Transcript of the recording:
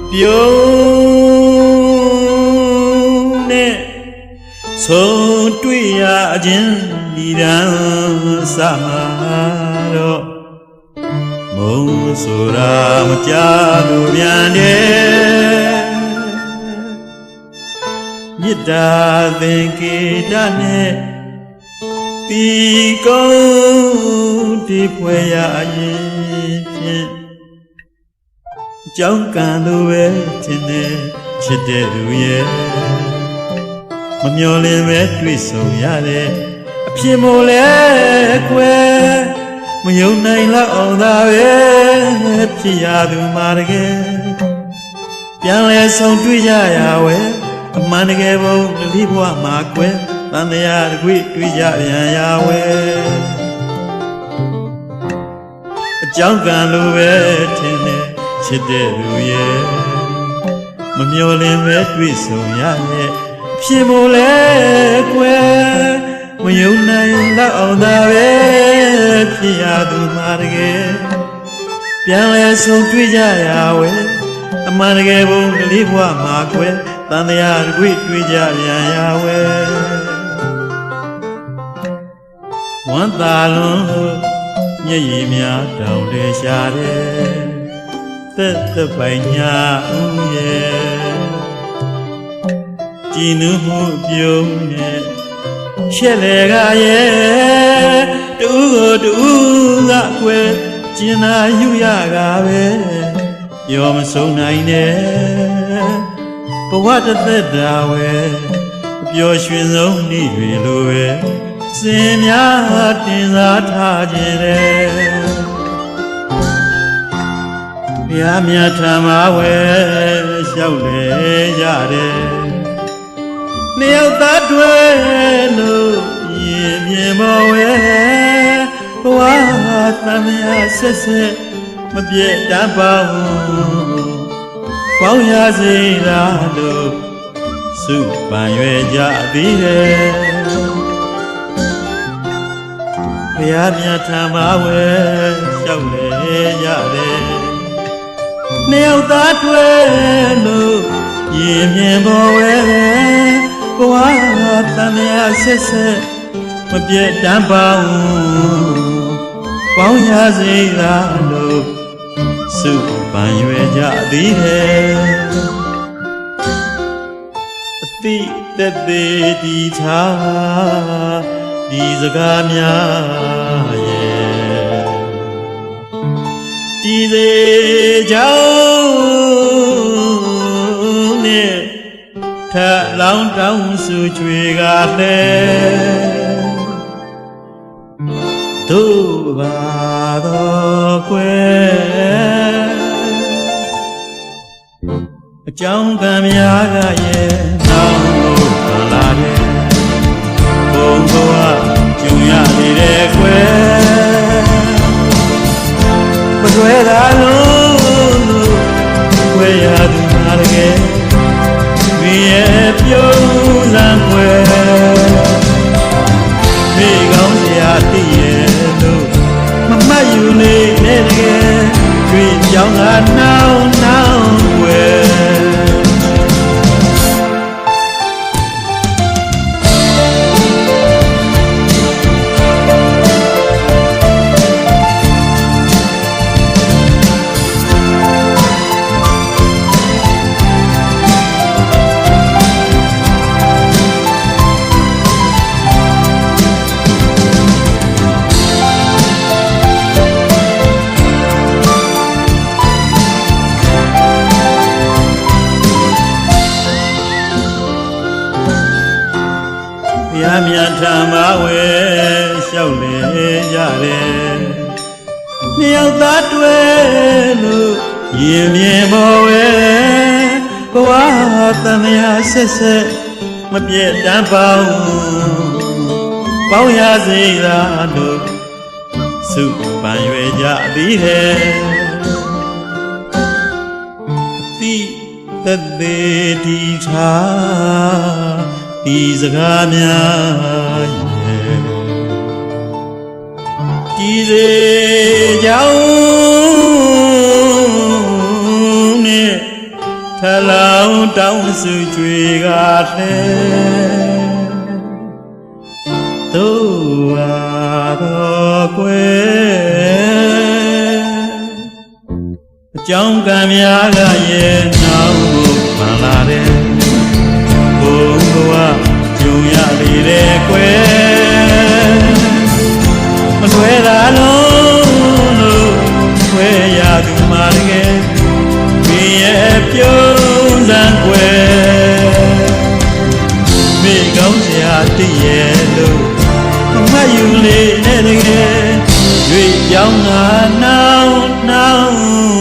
အပြုံးနဲ့ဆုံးတွေ့ရခြင်းဒီရန်စာတော့မုံဆိုတာမကြလို့ပြန်တယ်မေတ္တာသင်္ကေတနဲ့တီကုန်းဒီဖွယ်ရရင်ဖြင့် ကြောင်းကံလိုပဲထင်တယ်ချစ်တဲ့လူရဲ့မမျော်လင့်ပဲတွေ့ဆုံရတယ်အဖြစ်မို့လဲကွယ်မယုံနိုင်လောက်အောင်သာပဲဖြစ်ရသူမှာတကယ်ပြန်လဲဆုံတွေ့ကြရဝဲအမှန်တကယ်ဘုံတတိဘဝမှာကွယ်တန်တရားတကွေတွေ့ကြပြန်ရဝဲအကြောင်းကံလိုပဲထင်တယ် ချစ်တဲ့လူရဲ့မမျော်လင့်ပဲတွေ့ဆုံရရဲ့ဖြစ်မို့လဲကွယ်မယုံနိုင်တော့အောင်သာပဲဖြစ်ရသူမှာတကယ်ပြန်လဲဆုံတွေ့ကြရဝဲအမှန်တကယ်ဘုံကလေးဘဝမှာကွယ်တန်တရားတကွေတွေ့ကြပြန်ရဝဲဝမ်းသာလွန်လို့မျက်ရည်များတောင်လေရှာတယ် သက်သက်ပိုင်ညာဦးရဲ့ကြည်နူးမှုပြုံးနဲ့ရှက်လေကရဲ့တူကိုတူကကွယ်ကျင်နာယူရကပဲပြောမဆုံးနိုင်နဲ့ဘဝတစ်သက်တာဝဲပျော်ရွှင်ဆုံးနေ့တွေလိုပဲစင်များတင်စားထားခြင်းတဲ့ ဘုရားမြတ်ထမဝဲလျှောက်လေရတယ်နှစ်ယောက်သားတွေ့လို့ရင်မြင်မဝဲဘဝသံမြဆက်ဆက်မပြည့်တတ်ပါဘူးပေါင်းရစေလားလို့စုပန်ရွယ်ကြသေးတယ်ဘုရားမြတ်ထမဝဲလျှောက်လေရတယ် နှစ်ယောက်သားတွေ့လို့ရင်မြင်ပေါ်ဝဲဘဝတန်မြတ်ဆက်ဆက်မပြည့်တမ်းပါဘူးပေါင်းရစေလားလို့စုပန်ရွယ်ကြသည်တယ်အတိတက်သေးဒီထားဒီစကားများ လောင်းတောင်းစုချွေကလည်းတို့ပါတော့ကွယ်အကြောင်းကံများကရဲ့နောင်လို့ပါလာတယ်ဘုံဘဝကျုံရနေတယ်ကွယ်မတွဲတာလို့လို့ခွဲရသူ တည်ရဲ့လို့မမတ်ယူနေနဲ့တကယ်တွေ့ကြောင်းကနောင်နောင်ွယ် မြတ်ထံမဝဲလျှောက်လေရတယ်နှစ်ယောက်သားတွေ့လို့ရင်မြင်မော်ဝဲဘဝတမယာဆက်ဆက်မပြည့်တမ်းပေါင်းပေါင်းရစေရာလို့စုပန်ရွယ်ကြသည်တယ်တိတသေးဒီထား ဒီစကားများရဲ့ဒီစေကြောင့်နဲ့ထထလောင်းတောင်းစုကြွေကလည်းသို့ဟာတော့ကွယ်အကြောင်းကံများကရဲ့နောက်ကိုမှန်လာ တကယ်ဘင်းရဲ့ပြုံးစံကွယ်မိကောင်းစရာတည်ရဲ့လို့အမတ်ယူလေးနဲ့တကယ်ရွေပြောင်းတာနောက်နောက်